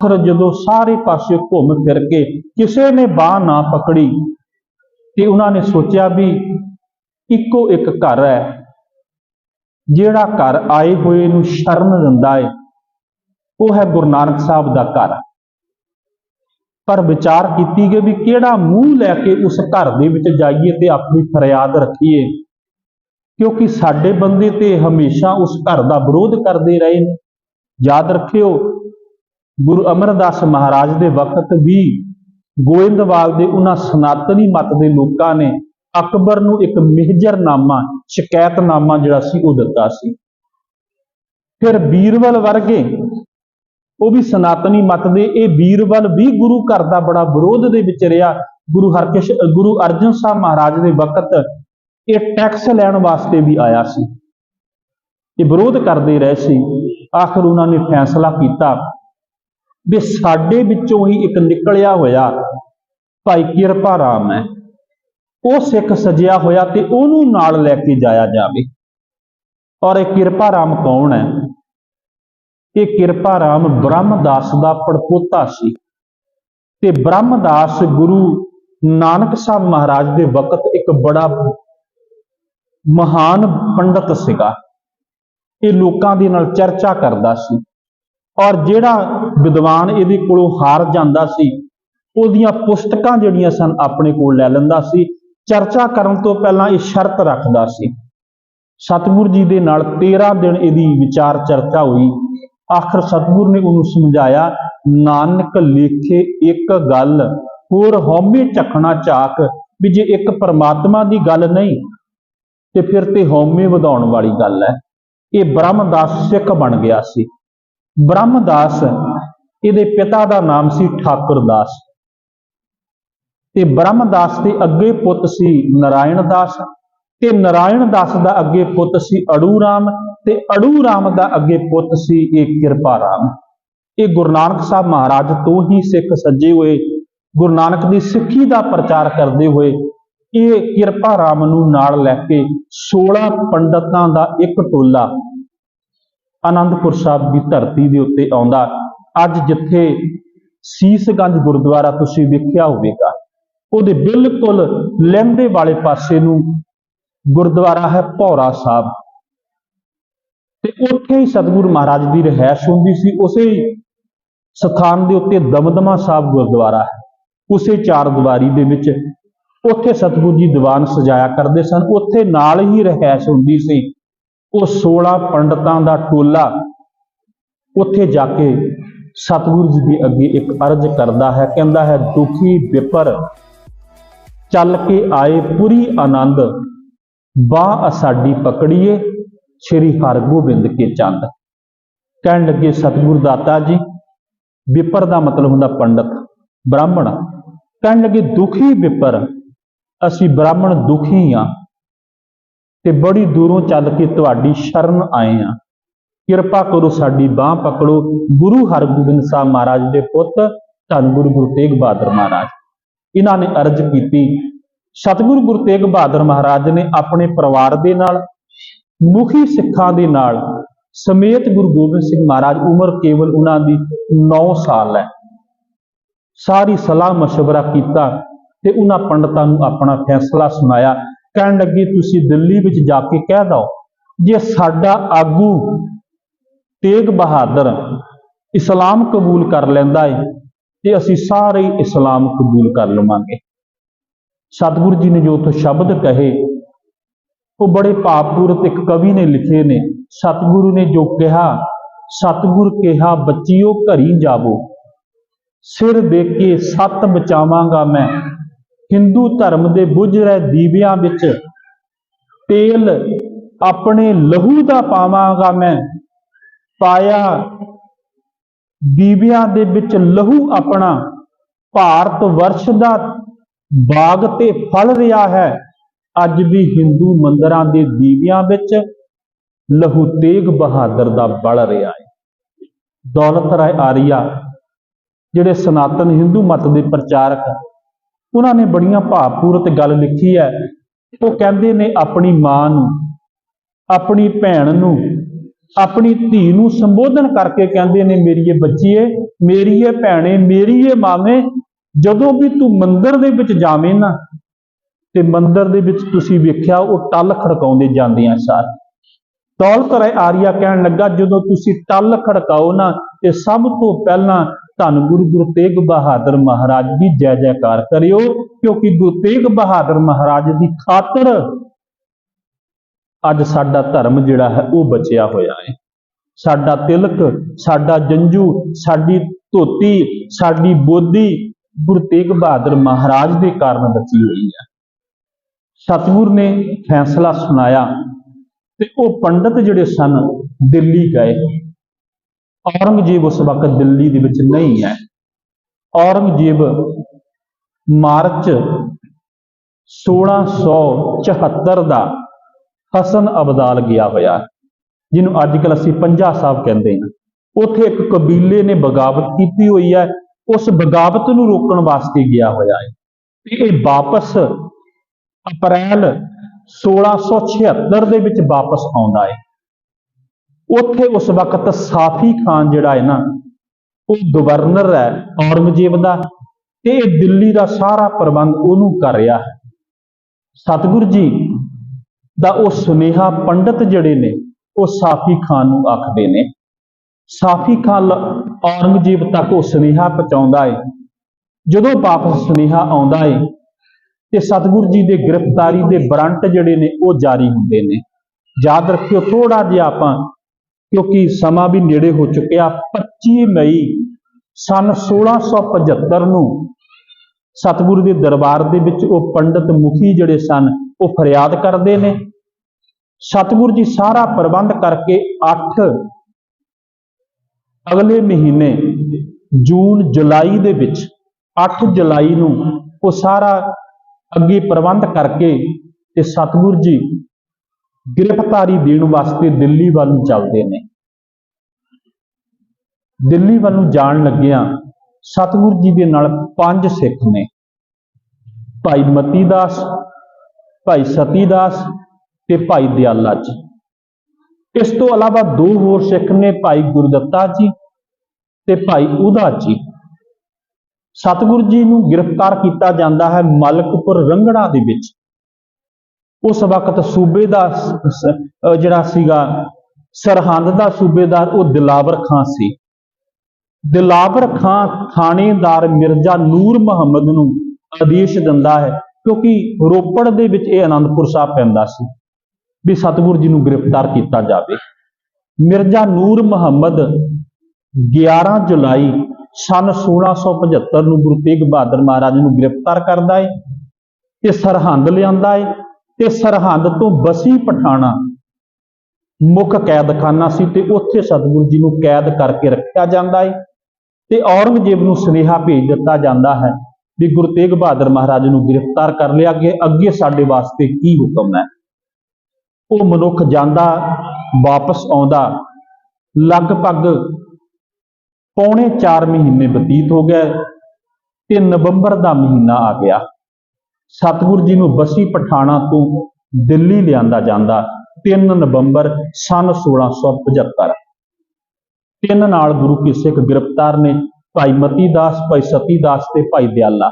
ਫਿਰ ਜਦੋਂ ਸਾਰੇ ਪਾਸੇ ਘੁੰਮ ਫਿਰ ਕੇ ਕਿਸੇ ਨੇ ਬਾਹ ਨਾ ਪਕੜੀ ਤੇ ਉਹਨਾਂ ਨੇ ਸੋਚਿਆ ਵੀ ਇੱਕੋ ਇੱਕ ਘਰ ਹੈ, ਜਿਹੜਾ ਘਰ ਆਏ ਹੋਏ ਨੂੰ ਸ਼ਰਨ ਦਿੰਦਾ ਹੈ, ਉਹ ਹੈ ਗੁਰੂ ਨਾਨਕ ਸਾਹਿਬ ਦਾ ਘਰ। ਪਰ ਵਿਚਾਰ ਕੀਤੀ ਗਈ ਵੀ ਕਿਹੜਾ ਮੂੰਹ ਲੈ ਕੇ ਉਸ ਘਰ ਦੇ ਵਿੱਚ ਜਾਈਏ ਤੇ ਆਪਣੀ ਫਰਿਆਦ ਰੱਖੀਏ, ਕਿਉਂਕਿ ਸਾਡੇ ਬੰਦੇ ਤੇ ਹਮੇਸ਼ਾ ਉਸ ਘਰ ਦਾ ਵਿਰੋਧ ਕਰਦੇ ਰਹੇ ਨੇ। ਯਾਦ ਰੱਖਿਓ ਗੁਰੂ ਅਮਰਦਾਸ ਮਹਾਰਾਜ ਦੇ ਵਕਤ ਵੀ ਗੋਇੰਦਵਾਲ ਦੇ ਉਹਨਾਂ ਸਨਾਤਨੀ ਮਤ ਦੇ ਲੋਕਾਂ ਨੇ ਅਕਬਰ ਨੂੰ ਇੱਕ ਮਿਹਜਰਨਾਮਾ, ਸ਼ਿਕਾਇਤਨਾਮਾ ਜਿਹੜਾ ਸੀ ਉਹ ਦਿੱਤਾ ਸੀ। ਫਿਰ ਬੀਰਬਲ ਵਰਗੇ ਉਹ ਵੀ ਸਨਾਤਨੀ ਮਤ ਦੇ, ਇਹ ਬੀਰਬਲ ਵੀ ਗੁਰੂ ਘਰ ਦਾ ਬੜਾ ਵਿਰੋਧ ਦੇ ਵਿੱਚ ਰਿਹਾ। ਗੁਰੂ ਹਰਕ੍ਰਿਸ਼ ਗੁਰੂ ਅਰਜਨ ਸਾਹਿਬ ਮਹਾਰਾਜ ਦੇ ਵਕਤ ਇਹ ਟੈਕਸ ਲੈਣ ਵਾਸਤੇ ਵੀ ਆਇਆ ਸੀ। ਇਹ ਵਿਰੋਧ ਕਰਦੇ ਰਹੇ ਸੀ। ਆਖਰ ਉਹਨਾਂ ਨੇ ਫੈਸਲਾ ਕੀਤਾ ਵੀ ਸਾਡੇ ਵਿੱਚੋਂ ਹੀ ਇੱਕ ਨਿਕਲਿਆ ਹੋਇਆ ਭਾਈ ਕਿਰਪਾ ਰਾਮ ਹੈ। ਉਹ ਸਿੱਖ ਸਜਿਆ ਹੋਇਆ ਤੇ ਉਹਨੂੰ ਨਾਲ ਲੈ ਕੇ ਜਾਇਆ ਜਾਵੇ। ਔਰ ਇਹ ਕਿਰਪਾ ਰਾਮ ਕੌਣ ਹੈ? ਇਹ ਕਿਰਪਾ ਰਾਮ ਬ੍ਰਹਮਦਾਸ ਦਾ ਪੜਪੋਤਾ ਸੀ। ਤੇ ਬ੍ਰਹਮਦਾਸ ਗੁਰੂ ਨਾਨਕ ਸਾਹਿਬ ਮਹਾਰਾਜ ਦੇ ਵਕਤ ਇੱਕ ਬੜਾ ਮਹਾਨ ਪੰਡਤ ਸੀਗਾ। ਇਹ ਲੋਕਾਂ ਦੇ ਨਾਲ ਚਰਚਾ ਕਰਦਾ ਸੀ। ਔਰ ਜਿਹੜਾ ਵਿਦਵਾਨ ਇਹਦੇ ਕੋਲੋਂ ਹਾਰ ਜਾਂਦਾ ਸੀ, ਉਹਦੀਆਂ ਪੁਸਤਕਾਂ ਜਿਹੜੀਆਂ ਸਨ ਆਪਣੇ ਕੋਲ ਲੈ ਲੈਂਦਾ ਸੀ, ਚਰਚਾ ਕਰਨ ਤੋਂ ਪਹਿਲਾਂ ਇਹ ਸ਼ਰਤ ਰੱਖਦਾ ਸੀ। ਸਤਿਗੁਰ ਜੀ ਦੇ ਨਾਲ 13 ਦਿਨ ਇਹਦੀ ਵਿਚਾਰ ਚਰਚਾ ਹੋਈ। ਆਖਰ ਸਤਿਗੁਰ ਨੇ ਉਹਨੂੰ ਸਮਝਾਇਆ, ਨਾਨਕ ਲੇਖੇ ਇੱਕ ਗੱਲ, ਹੋਰ ਹਉਮੈ ਝਖਣਾ ਚਾਕ ਵੀ ਜੇ ਇੱਕ ਪਰਮਾਤਮਾ ਦੀ ਗੱਲ ਨਹੀਂ, ਤੇ ਫਿਰ ਤੇ ਹਉਮੈ ਵਧਾਉਣ ਵਾਲੀ ਗੱਲ ਹੈ। ਇਹ ਬ੍ਰਹਮ ਦਾ ਸਿੱਖ ਬਣ ਗਿਆ ਸੀ। ਬ੍ਰਹਮਦਾਸ, ਇਹਦੇ ਪਿਤਾ ਦਾ ਨਾਮ ਸੀ ਠਾਕੁਰਦਾਸ। ਤੇ ਬ੍ਰਹਮਦਾਸ ਦੇ ਅੱਗੇ ਪੁੱਤ ਸੀ ਨਰਾਇਣ ਦਾਸ ਤੇ ਨਰਾਇਣ ਦਾਸ ਦਾ ਅੱਗੇ ਪੁੱਤ ਸੀ ਅੜੂ ਰਾਮ ਤੇ ਅੜੂ ਰਾਮ ਦਾ ਅੱਗੇ ਪੁੱਤ ਸੀ ਇਹ ਕਿਰਪਾ ਰਾਮ ਇਹ ਗੁਰੂ ਨਾਨਕ ਸਾਹਿਬ ਮਹਾਰਾਜ ਤੋਂ ਹੀ ਸਿੱਖ ਸੱਜੇ ਹੋਏ, ਗੁਰੂ ਨਾਨਕ ਦੀ ਸਿੱਖੀ ਦਾ ਪ੍ਰਚਾਰ ਕਰਦੇ ਹੋਏ ਇਹ ਕਿਰਪਾ ਰਾਮ ਨੂੰ ਨਾਲ ਲੈ ਕੇ 16 ਪੰਡਤਾਂ ਦਾ ਇੱਕ ਟੋਲਾ ਅਨੰਦਪੁਰ ਸਾਹਿਬ ਦੀ ਧਰਤੀ ਦੇ ਉੱਤੇ ਆਉਂਦਾ। ਅੱਜ ਜਿੱਥੇ ਸੀਸਗੰਜ ਗੁਰਦੁਆਰਾ ਤੁਸੀਂ ਵੇਖਿਆ ਹੋਵੇਗਾ, ਉਹਦੇ ਬਿਲਕੁਲ ਲਹਿੰਦੇ ਵਾਲੇ ਪਾਸੇ ਨੂੰ ਗੁਰਦੁਆਰਾ ਹੈ ਭੌਰਾ ਸਾਹਿਬ। ਤੇ ਉੱਥੇ ਹੀ ਸਤਿਗੁਰੂ ਮਹਾਰਾਜ ਦੀ ਰਹਿائش ਹੁੰਦੀ ਸੀ, ਉਸੇ ਸਥਾਨ ਦੇ ਉੱਤੇ ਦਮਦਮਾ ਸਾਹਿਬ ਗੁਰਦੁਆਰਾ ਹੈ। ਉਸੇ ਚਾਰ ਦੁਆਰੀ ਦੇ ਵਿੱਚ ਉੱਥੇ ਸਤਿਗੁਰੂ ਜੀ ਦੀਵਾਨ ਸਜਾਇਆ ਕਰਦੇ ਸਨ, ਉੱਥੇ ਨਾਲ ਹੀ ਰਹਿائش ਹੁੰਦੀ ਸੀ। ਉਹ 16 ਪੰਡਤਾਂ ਦਾ ਟੋਲਾ ਉੱਥੇ ਜਾ ਕੇ ਸਤਿਗੁਰੂ ਜੀ ਦੇ ਅੱਗੇ ਇੱਕ ਅਰਜ਼ ਕਰਦਾ ਹੈ, ਕਹਿੰਦਾ ਹੈ, ਦੁਖੀ ਵਿਪਰ ਚੱਲ ਕੇ ਆਏ ਪੁਰੀ ਆਨੰਦ, ਬਾਹ ਸਾਡੀ ਪਕੜੀਏ ਸ੍ਰੀ ਹਰਗੋਬਿੰਦ ਕੇ ਚੰਦ। ਕਹਿਣ ਲੱਗੇ ਸਤਿਗੁਰ ਦਾਤਾ ਜੀ, ਵਿਪਰ ਦਾ ਮਤਲਬ ਹੁੰਦਾ ਪੰਡਤ, ਬ੍ਰਾਹਮਣ। ਕਹਿਣ ਲੱਗੇ ਦੁਖੀ ਵਿਪਰ, ਅਸੀਂ ਬ੍ਰਾਹਮਣ ਦੁਖੀ ਆ। ਤੇ ਬੜੀ ਦੂਰੋਂ ਚੱਲ ਕੇ ਤੁਹਾਡੀ ਸ਼ਰਨ ਆਏ ਆ ਕਿਰਪਾ ਕਰੋ ਸਾਡੀ ਬਾਹ ਪਕੜੋ ਗੁਰੂ ਹਰਗੋਬਿੰਦ ਸਾਹਿਬ ਮਹਾਰਾਜ ਦੇ ਪੁੱਤ ਧੰਨ ਗੁਰੂ ਗੁਰੂ ਤੇਗ ਬਹਾਦਰ ਮਹਾਰਾਜ ਇਹਨਾਂ ਨੇ ਅਰਜ਼ ਕੀਤੀ ਸਤਿਗੁਰੂ ਗੁਰੂ ਤੇਗ ਬਹਾਦਰ ਮਹਾਰਾਜ ਨੇ ਆਪਣੇ ਪਰਿਵਾਰ ਦੇ ਨਾਲ ਮੁਖੀ ਸਿੱਖਾਂ ਦੇ ਨਾਲ ਸਮੇਤ ਗੁਰੂ ਗੋਬਿੰਦ ਸਿੰਘ ਮਹਾਰਾਜ ਉਮਰ ਕੇਵਲ ਉਹਨਾਂ ਦੀ 9 ਸਾਲ ਹੈ ਸਾਰੀ ਸਲਾਹ مشورہ ਕੀਤਾ ਤੇ ਉਹਨਾਂ ਪੰਡਤਾਂ ਨੂੰ ਆਪਣਾ ਫੈਸਲਾ ਸੁਣਾਇਆ ਕਹਿਣ ਲੱਗੇ, ਤੁਸੀਂ ਦਿੱਲੀ ਵਿੱਚ ਜਾ ਕੇ ਕਹਿ ਦਿਓ। ਜੇ ਸਾਡਾ ਆਗੂ ਤੇਗ ਬਹਾਦਰ ਇਸਲਾਮ ਕਬੂਲ ਕਰ ਲੈਂਦਾ ਹੈ ਤੇ ਅਸੀਂ ਸਾਰੇ ਇਸਲਾਮ ਕਬੂਲ ਕਰ ਲਵਾਂਗੇ। ਸਤਿਗੁਰੂ ਜੀ ਨੇ ਜੋ ਉੱਥੇ ਸ਼ਬਦ ਕਹੇ, ਉਹ ਬੜੇ ਭਾਵਪੂਰਤ ਇੱਕ ਕਵੀ ਨੇ ਲਿਖੇ ਨੇ। ਸਤਿਗੁਰੂ ਨੇ ਜੋ ਕਿਹਾ, ਸਤਿਗੁਰ ਕਿਹਾ, ਬੱਚਿਓ, ਘਰੀ ਜਾਵੋ। ਸਿਰ ਦੇ ਕੇ ਸੱਤ ਬਚਾਵਾਂਗਾ ਮੈਂ। ਹਿੰਦੂ ਧਰਮ ਦੇ ਬੁੱਝ ਰਹੇ ਦੀਵਿਆਂ ਵਿੱਚ ਤੇਲ ਆਪਣੇ ਲਹੂ ਦਾ ਪਾਵਾਂਗਾ ਮੈਂ। ਪਾਇਆ ਦੀਵਿਆਂ ਦੇ ਵਿੱਚ ਲਹੂ ਆਪਣਾ। ਭਾਰਤ ਵਰਸ਼ ਦਾ ਬਾਗ ਤੇ ਫਲ ਰਿਹਾ ਹੈ। ਅੱਜ ਵੀ ਹਿੰਦੂ ਮੰਦਰਾਂ ਦੇ ਦੀਵਿਆਂ ਵਿੱਚ ਲਹੂ ਤੇਗ ਬਹਾਦਰ ਦਾ ਬਲ ਰਿਹਾ ਹੈ। ਦੌਲਤ ਰਾਏ ਆਰੀਆ, ਜਿਹੜੇ ਸਨਾਤਨ ਹਿੰਦੂ ਮਤ ਦੇ ਪ੍ਰਚਾਰਕ ਉਹਨਾਂ ਨੇ ਬੜੀਆਂ ਭਾਵਪੂਰਤ ਗੱਲ ਲਿਖੀ ਹੈ। ਉਹ ਕਹਿੰਦੇ ਨੇ ਆਪਣੀ ਮਾਂ ਨੂੰ, ਆਪਣੀ ਭੈਣ ਨੂੰ, ਆਪਣੀ ਧੀ ਨੂੰ ਸੰਬੋਧਨ ਕਰਕੇ ਕਹਿੰਦੇ ਨੇ ਮੇਰੀ ਬੱਚੀਏ ਮੇਰੀ ਭੈਣੇ ਮੇਰੀ ਮਾਵੇਂ, ਜਦੋਂ ਵੀ ਤੂੰ ਮੰਦਰ ਦੇ ਵਿੱਚ ਜਾਵੇਂ ਨਾ, ਤੇ ਮੰਦਰ ਦੇ ਵਿੱਚ ਤੁਸੀਂ ਵੇਖਿਆ ਉਹ ਟੱਲ ਖੜਕਾਉਂਦੇ ਜਾਂਦੇ ਆ ਸਾਰ। ਦੌਲਤ ਰਾਏ ਆਰੀਆ ਕਹਿਣ ਲੱਗਾ, ਜਦੋਂ ਤੁਸੀਂ ਟੱਲ ਖੜਕਾਓ ਨਾ ਤੇ ਸਭ ਤੋਂ ਪਹਿਲਾਂ ਧੰਨ ਗੁਰੂ ਗੁਰੂ ਤੇਗ ਬਹਾਦਰ ਮਹਾਰਾਜ ਦੀ ਜੈ ਜੈਕਾਰ ਕਰਿਓ, ਕਿਉਂਕਿ ਗੁਰੂ ਤੇਗ ਬਹਾਦਰ ਮਹਾਰਾਜ ਦੀ ਖਾਤਰ ਅੱਜ ਸਾਡਾ ਧਰਮ ਜਿਹੜਾ ਹੈ, ਉਹ ਬਚਿਆ ਹੋਇਆ ਹੈ। ਸਾਡਾ ਤਿਲਕ, ਸਾਡਾ ਜੰਜੂ ਸਾਡੀ ਧੋਤੀ, ਸਾਡੀ ਬੋਧੀ ਗੁਰੂ ਤੇਗ ਬਹਾਦਰ ਮਹਾਰਾਜ ਦੇ ਕਾਰਨ ਬਚੀ ਹੋਈ ਹੈ। ਸਤਿਗੁਰ ਨੇ ਫੈਸਲਾ ਸੁਣਾਇਆ ਤੇ ਉਹ ਪੰਡਤ ਜਿਹੜੇ ਸਨ, ਦਿੱਲੀ ਗਏ। ਔਰੰਗਜ਼ੇਬ ਉਸ ਵਕਤ ਦਿੱਲੀ ਦੇ ਵਿੱਚ ਨਹੀਂ ਹੈ। ਔਰੰਗਜ਼ੇਬ ਮਾਰਚ 1674 ਦਾ ਹਸਨ ਅਬਦਾਲ ਗਿਆ ਹੋਇਆ, ਜਿਹਨੂੰ ਅੱਜ ਕੱਲ ਅਸੀਂ ਪੰਜਾ ਸਾਹਿਬ ਕਹਿੰਦੇ ਹਾਂ। ਉੱਥੇ ਇੱਕ ਕਬੀਲੇ ਨੇ ਬਗਾਵਤ ਕੀਤੀ ਹੋਈ ਹੈ, ਉਸ ਬਗਾਵਤ ਨੂੰ ਰੋਕਣ ਵਾਸਤੇ ਗਿਆ ਹੋਇਆ ਹੈ। ਤੇ ਇਹ ਵਾਪਸ ਅਪ੍ਰੈਲ 1676 ਦੇ ਵਿੱਚ ਵਾਪਸ ਆਉਂਦਾ ਹੈ। ਉੱਥੇ ਉਸ ਵਕਤ ਸਾਫੀ ਖਾਨ ਜਿਹੜਾ ਹੈ ਨਾ, ਉਹ ਗਵਰਨਰ ਹੈ, ਔਰੰਗਜ਼ੇਬ ਦਾ, ਤੇ ਇਹ ਦਿੱਲੀ ਦਾ ਸਾਰਾ ਪ੍ਰਬੰਧ ਉਹਨੂੰ ਕਰ ਰਿਹਾ ਹੈ। ਸਤਿਗੁਰੂ ਜੀ ਦਾ ਉਹ ਸੁਨੇਹਾ ਪੰਡਤ ਜਿਹੜੇ ਨੇ, ਉਹ ਸਾਫੀ ਖਾਨ ਨੂੰ ਆਖਦੇ ਨੇ। ਸਾਫੀ ਖਾਨ ਔਰੰਗਜ਼ੇਬ ਤੱਕ ਉਹ ਸੁਨੇਹਾ ਪਹੁੰਚਾਉਂਦਾ ਹੈ ਜਦੋਂ ਵਾਪਸ ਸੁਨੇਹਾ ਆਉਂਦਾ ਹੈ ਤੇ ਸਤਿਗੁਰੂ ਜੀ ਦੇ ਗ੍ਰਿਫਤਾਰੀ ਦੇ ਵਾਰੰਟ ਜਿਹੜੇ ਨੇ, ਉਹ ਜਾਰੀ ਹੁੰਦੇ ਨੇ। ਯਾਦ ਰੱਖਿਓ ਥੋੜਾ ਜਿਹਾ ਆਪਾਂ ਕਿਉਂਕਿ ਸਮਾਂ ਵੀ ਨੇੜੇ ਹੋ ਚੁੱਕਿਆ। 25 ਮਈ ਸਨ 1675 ਨੂੰ ਸਤਿਗੁਰੂ ਦੇ ਦਰਬਾਰ ਦੇ ਵਿੱਚ ਉਹ ਪੰਡਤ ਮੁਖੀ ਜਿਹੜੇ ਸਨ, ਉਹ ਫਰਿਆਦ ਕਰਦੇ ਨੇ। ਸਤਿਗੁਰੂ ਜੀ ਸਾਰਾ ਪ੍ਰਬੰਧ ਕਰਕੇ 8 ਅਗਲੇ ਮਹੀਨੇ ਜੂਨ, ਜੁਲਾਈ ਦੇ ਵਿੱਚ 8 ਜੁਲਾਈ ਨੂੰ ਉਹ ਸਾਰਾ ਅੱਗੇ ਪ੍ਰਬੰਧ ਕਰਕੇ ਤੇ ਸਤਿਗੁਰੂ ਜੀ ਗ੍ਰਿਫਤਾਰੀ ਦੇਣ ਵਾਸਤੇ ਦਿੱਲੀ ਵੱਲ ਨੂੰ ਚੱਲਦੇ ਨੇ। ਦਿੱਲੀ ਵੱਲ ਨੂੰ ਜਾਣ ਲੱਗਿਆਂ ਸਤਿਗੁਰੂ ਜੀ ਦੇ ਨਾਲ ਪੰਜ ਸਿੱਖ ਨੇ। ਭਾਈ ਮਤੀ ਦਾਸ ਭਾਈ ਸਤੀ ਦਾਸ ਤੇ ਭਾਈ ਦਿਆਲਾ ਜੀ। ਇਸ ਤੋਂ ਇਲਾਵਾ ਦੋ ਹੋਰ ਸਿੱਖ ਨੇ, ਭਾਈ ਗੁਰਦੱਤਾ ਜੀ ਤੇ ਭਾਈ ਉਦਾ ਜੀ। ਸਤਿਗੁਰੂ ਜੀ ਨੂੰ ਗ੍ਰਿਫਤਾਰ ਕੀਤਾ ਜਾਂਦਾ ਹੈ ਮਲਕਪੁਰ ਰੰਗੜਾ ਦੇ ਵਿੱਚ। ਉਸ ਵਕਤ ਸੂਬੇ ਦਾ ਜਿਹੜਾ ਸੀਗਾ, ਸਰਹੰਦ ਦਾ ਸੂਬੇਦਾਰ, ਉਹ ਦਿਲਾਵਰ ਖਾਂ ਸੀ। ਦਿਲਾਵਰ ਖਾਂ ਥਾਣੇਦਾਰ ਮਿਰਜ਼ਾ ਨੂਰ ਮੁਹੰਮਦ ਨੂੰ ਆਦੇਸ਼ ਦਿੰਦਾ ਹੈ, ਕਿਉਂਕਿ ਰੋਪੜ ਦੇ ਵਿੱਚ ਇਹ ਆਨੰਦਪੁਰ ਸਾਹਿਬ ਪੈਂਦਾ ਸੀ, ਵੀ ਸਤਿਗੁਰੂ ਜੀ ਨੂੰ ਗ੍ਰਿਫਤਾਰ ਕੀਤਾ ਜਾਵੇ। ਮਿਰਜ਼ਾ ਨੂਰ ਮੁਹੰਮਦ 11 ਜੁਲਾਈ ਸਨ 1675 ਨੂੰ ਗੁਰੂ ਤੇਗ ਬਹਾਦਰ ਮਹਾਰਾਜ ਨੂੰ ਗ੍ਰਿਫਤਾਰ ਕਰਦਾ ਹੈ ਤੇ ਸਰਹੰਦ ਲਿਆਂਦਾ ਹੈ ਤੇ ਸਰਹੰਦ ਤੋਂ ਬਸੀ ਪਠਾਣਾ। ਮੁੱਖ ਕੈਦਖਾਨਾ ਸੀ ਤੇ ਉੱਥੇ ਸਤਿਗੁਰੂ ਜੀ ਨੂੰ ਕੈਦ ਕਰਕੇ ਰੱਖਿਆ ਜਾਂਦਾ ਹੈ ਤੇ ਔਰੰਗਜ਼ੇਬ ਨੂੰ ਸੁਨੇਹਾ ਭੇਜ ਦਿੱਤਾ ਜਾਂਦਾ ਹੈ ਵੀ ਗੁਰੂ ਤੇਗ ਬਹਾਦਰ ਮਹਾਰਾਜ ਨੂੰ ਗ੍ਰਿਫਤਾਰ ਕਰ ਲਿਆ ਅੱਗੇ ਅੱਗੇ ਸਾਡੇ ਵਾਸਤੇ ਕੀ ਹੁਕਮ ਹੈ। ਉਹ ਮਨੁੱਖ ਜਾਂਦਾ, ਵਾਪਸ ਆਉਂਦਾ, ਲਗਭਗ ਪੌਣੇ 4 ਮਹੀਨੇ ਬਤੀਤ ਹੋ ਗਏ ਤੇ ਨਵੰਬਰ ਦਾ ਮਹੀਨਾ ਆ ਗਿਆ। ਸਤਿਗੁਰੂ ਜੀ ਨੂੰ ਬਸੀ ਪਠਾਣਾ ਤੋਂ ਦਿੱਲੀ ਲਿਆਂਦਾ ਜਾਂਦਾ। 3 ਨਵੰਬਰ ਸਨ 1675 ਤਿੰਨ ਨਾਲ ਗੁਰੂ ਕੀ ਸਿੱਖ ਗ੍ਰਿਫਤਾਰ ਨੇ ਭਾਈ ਮਤੀ ਦਾਸ ਭਾਈ ਸਤੀ ਦਾਸ ਤੇ ਭਾਈ ਦਿਆਲਾ।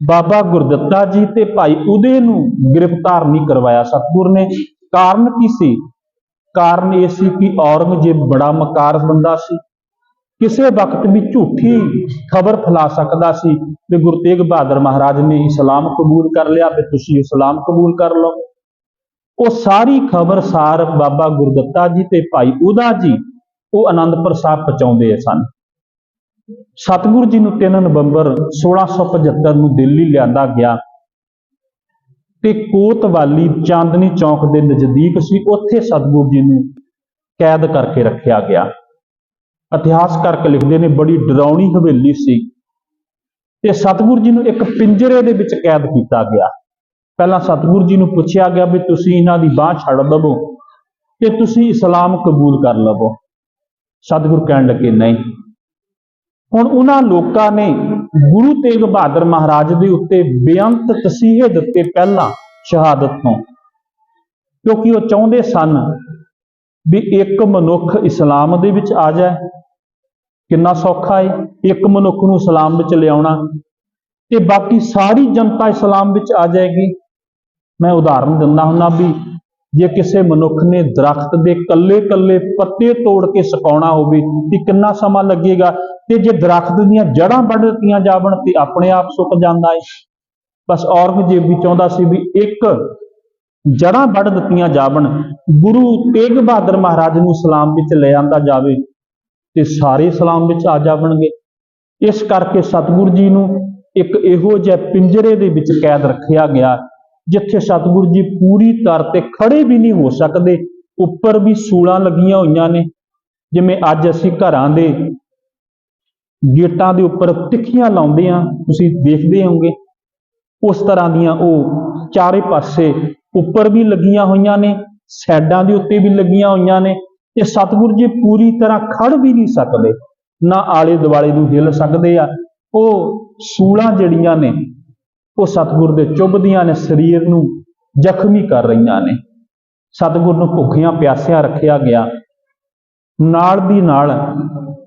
ਬਾਬਾ ਗੁਰਦੱਤਾ ਜੀ ਤੇ ਭਾਈ ਉਦੇ ਨੂੰ ਗ੍ਰਿਫਤਾਰ ਨਹੀਂ ਕਰਵਾਇਆ ਸਤਿਗੁਰ ਨੇ। ਕਾਰਨ ਕੀ ਸੀ? ਕਾਰਨ ਇਹ ਸੀ ਕਿ ਔਰੰਗਜ਼ੇਬ ਬੜਾ ਮਕਾਰ ਬੰਦਾ ਸੀ। ਕਿਸੇ ਵਕਤ ਵੀ ਝੂਠੀ ਖਬਰ ਫੈਲਾ ਸਕਦਾ ਸੀ ਕਿ ਗੁਰੂ ਤੇਗ ਬਹਾਦਰ ਮਹਾਰਾਜ ਨੇ ਇਸਲਾਮ ਕਬੂਲ ਕਰ ਲਿਆ ਤੇ ਤੁਸੀਂ ਇਸਲਾਮ ਕਬੂਲ ਕਰ ਲਓ। ਉਹ ਸਾਰੀ ਖਬਰ ਸਾਰ ਬਾਬਾ ਗੁਰਦੱਤਾ ਜੀ ਤੇ ਭਾਈ ਉਹਦਾ ਜੀ, ਉਹ ਆਨੰਦਪੁਰ ਸਾਹਿਬ ਪਹੁੰਚਾਉਂਦੇ ਸਨ। ਸਤਿਗੁਰੂ ਜੀ ਨੂੰ 3 ਨਵੰਬਰ 1675 ਨੂੰ ਦਿੱਲੀ ਲਿਆਂਦਾ ਗਿਆ ਤੇ ਕੋਤਵਾਲੀ ਚਾਂਦਨੀ ਚੌਕ ਦੇ ਨਜ਼ਦੀਕ ਸੀ, ਉੱਥੇ ਸਤਿਗੁਰੂ ਜੀ ਨੂੰ ਕੈਦ ਕਰਕੇ ਰੱਖਿਆ ਗਿਆ। ਇਤਿਹਾਸਕਾਰ ਲਿਖਦੇ ਨੇ, ਬੜੀ ਡਰਾਉਣੀ ਹਵੇਲੀ ਸੀ। ਤੇ ਸਤਿਗੁਰੂ ਜੀ ਨੂੰ ਇੱਕ ਪਿੰਜਰੇ ਦੇ ਵਿੱਚ ਕੈਦ ਕੀਤਾ ਗਿਆ। ਪਹਿਲਾਂ ਸਤਿਗੁਰੂ ਜੀ ਨੂੰ ਪੁੱਛਿਆ ਗਿਆ ਵੀ ਤੁਸੀਂ ਇਹਨਾਂ ਦੀ ਬਾਹ ਛੱਡ ਦਵੋ ਤੇ ਤੁਸੀਂ ਇਸਲਾਮ ਕਬੂਲ ਕਰ ਲਵੋ। ਸਤਿਗੁਰੂ ਕਹਿਣ ਲੱਗੇ, ਨਹੀਂ। ਹੁਣ ਉਹਨਾਂ ਲੋਕਾਂ ਨੇ ਗੁਰੂ ਤੇਗ ਬਹਾਦਰ ਮਹਾਰਾਜ ਦੇ ਉੱਤੇ ਬੇਅੰਤ ਤਸੀਹੇ ਦਿੱਤੇ ਪਹਿਲਾਂ ਸ਼ਹਾਦਤ ਤੋਂ, ਕਿਉਂਕਿ ਉਹ ਚਾਹੁੰਦੇ ਸਨ ਵੀ ਇੱਕ ਮਨੁੱਖ ਇਸਲਾਮ ਦੇ ਵਿੱਚ ਆ ਜਾਏ। ਕਿੰਨਾ ਸੌਖਾ ਹੈ ਇੱਕ ਮਨੁੱਖ ਨੂੰ ਇਸਲਾਮ ਵਿੱਚ ਲਿਆਉਣਾ। ਤੇ ਬਾਕੀ ਸਾਰੀ ਜਨਤਾ ਇਸਲਾਮ ਵਿੱਚ ਆ ਜਾਏਗੀ। ਮੈਂ ਉਦਾਹਰਨ ਦਿੰਦਾ ਹੁੰਦਾ ਵੀ ਜੇ ਕਿਸੇ ਮਨੁੱਖ ਨੇ ਦਰਖਤ ਦੇ ਕੱਲੇ-ਕੱਲੇ ਪੱਤੇ ਤੋੜ ਕੇ ਸੁਕਾਉਣਾ ਹੋਵੇ, ਤੇ ਕਿੰਨਾ ਸਮਾਂ ਲੱਗੇਗਾ? ਤੇ ਜੇ ਦਰਖਤ ਦੀਆਂ ਜੜ੍ਹਾਂ ਵੱਢ ਦਿੱਤੀਆਂ ਜਾਵਣ ਤੇ ਆਪਣੇ ਆਪ ਸੁੱਕ ਜਾਂਦਾ ਹੈ ਬਸ ਔਰੰਗਜ਼ੇਬ ਵੀ ਚਾਹੁੰਦਾ ਸੀ ਵੀ ਇੱਕ ਜੜ੍ਹਾਂ ਵੱਢ ਦਿੱਤੀਆਂ ਜਾਵਣ, ਗੁਰੂ ਤੇਗ ਬਹਾਦਰ ਮਹਾਰਾਜ ਨੂੰ ਸਲਾਮ ਵਿੱਚ ਲੈ ਆਂਦਾ ਜਾਵੇ ਤੇ ਸਾਰੇ ਸਲਾਮ ਵਿੱਚ ਆ ਜਾਵਣਗੇ। ਇਸ ਕਰਕੇ ਸਤਿਗੁਰੂ ਜੀ ਨੂੰ ਇੱਕ ਇਹੋ ਜਿਹੇ ਪਿੰਜਰੇ ਦੇ ਵਿੱਚ ਕੈਦ ਰੱਖਿਆ ਗਿਆ, ਜਿੱਥੇ ਸਤਿਗੁਰੂ ਜੀ ਪੂਰੀ ਤਰ ਤੇ ਖੜੇ ਵੀ ਨਹੀਂ ਹੋ ਸਕਦੇ, ਉੱਪਰ ਵੀ ਸੂਲਾਂ ਲੱਗੀਆਂ ਹੋਈਆਂ ਨੇ। ਜਿਵੇਂ ਅੱਜ ਅਸੀਂ ਘਰਾਂ ਦੇ ਗੇਟਾਂ ਦੇ ਉੱਪਰ ਤਿੱਖੀਆਂ ਲਾਉਂਦੇ ਆ ਤੁਸੀਂ ਦੇਖਦੇ ਹੋਵੋਗੇ, ਉਸ ਤਰ੍ਹਾਂ ਦੀਆਂ ਉਹ ਚਾਰੇ ਪਾਸੇ ਉੱਪਰ ਵੀ ਲੱਗੀਆਂ ਹੋਈਆਂ ਨੇ, ਸਾਈਡਾਂ ਦੇ ਉੱਤੇ ਵੀ ਲੱਗੀਆਂ ਹੋਈਆਂ ਨੇ ਤੇ ਸਤਿਗੁਰ ਜੀ ਪੂਰੀ ਤਰ੍ਹਾਂ ਖੜ ਵੀ ਨਹੀਂ ਸਕਦੇ, ਨਾ ਆਲੇ ਦੁਆਲੇ ਨੂੰ ਹਿੱਲ ਸਕਦੇ ਆ। ਉਹ ਸੂਲਾਂ ਜਿਹੜੀਆਂ ਨੇ, ਉਹ ਸਤਿਗੁਰ ਦੇ ਚੁੱਭਦੀਆਂ ਨੇ, ਸਰੀਰ ਨੂੰ ਜ਼ਖਮੀ ਕਰ ਰਹੀਆਂ ਨੇ। ਸਤਿਗੁਰ ਨੂੰ ਭੁੱਖਿਆਂ ਪਿਆਸਿਆਂ ਰੱਖਿਆ ਗਿਆ। ਨਾਲ ਦੀ ਨਾਲ